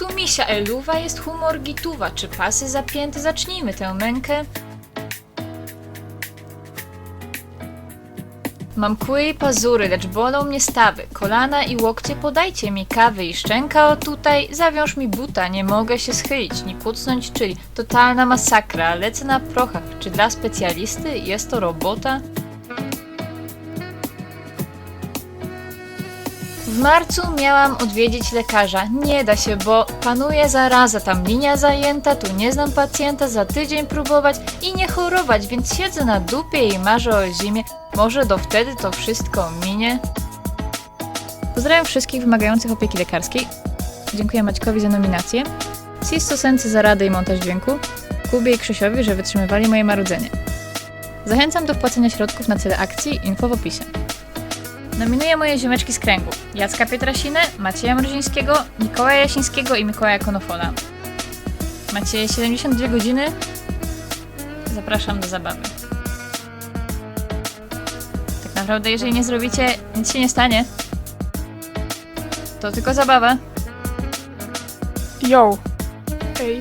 Tu misia eluwa jest humor gituwa. Czy pasy zapięte? Zacznijmy tę mękę. Mam kły i pazury, lecz bolą mnie stawy. Kolana i łokcie podajcie mi kawy i szczęka o tutaj. Zawiąż mi buta, nie mogę się schylić, ni kucnąć, czyli totalna masakra. Lecę na prochach. Czy dla specjalisty jest to robota? W marcu miałam odwiedzić lekarza. Nie da się, bo panuje zaraza. Tam linia zajęta, tu nie znam pacjenta. Za tydzień próbować i nie chorować, więc siedzę na dupie i marzę o zimie. Może do wtedy to wszystko minie. Pozdrawiam wszystkich wymagających opieki lekarskiej. Dziękuję Maćkowi za nominację. Sisto Sency za radę i montaż dźwięku. Kubie i Krzysiowi, że wytrzymywali moje marudzenie. Zachęcam do wpłacenia środków na cele akcji, info w opisie. Nominuję moje ziomeczki z kręgu. Jacka Pietrasinę, Macieja Mrozińskiego, Mikołaja Jasińskiego i Mikołaja Konofola. Macie 72 godziny? Zapraszam do zabawy. Tak naprawdę, jeżeli nie zrobicie, nic się nie stanie. To tylko zabawa. Yo. Ej,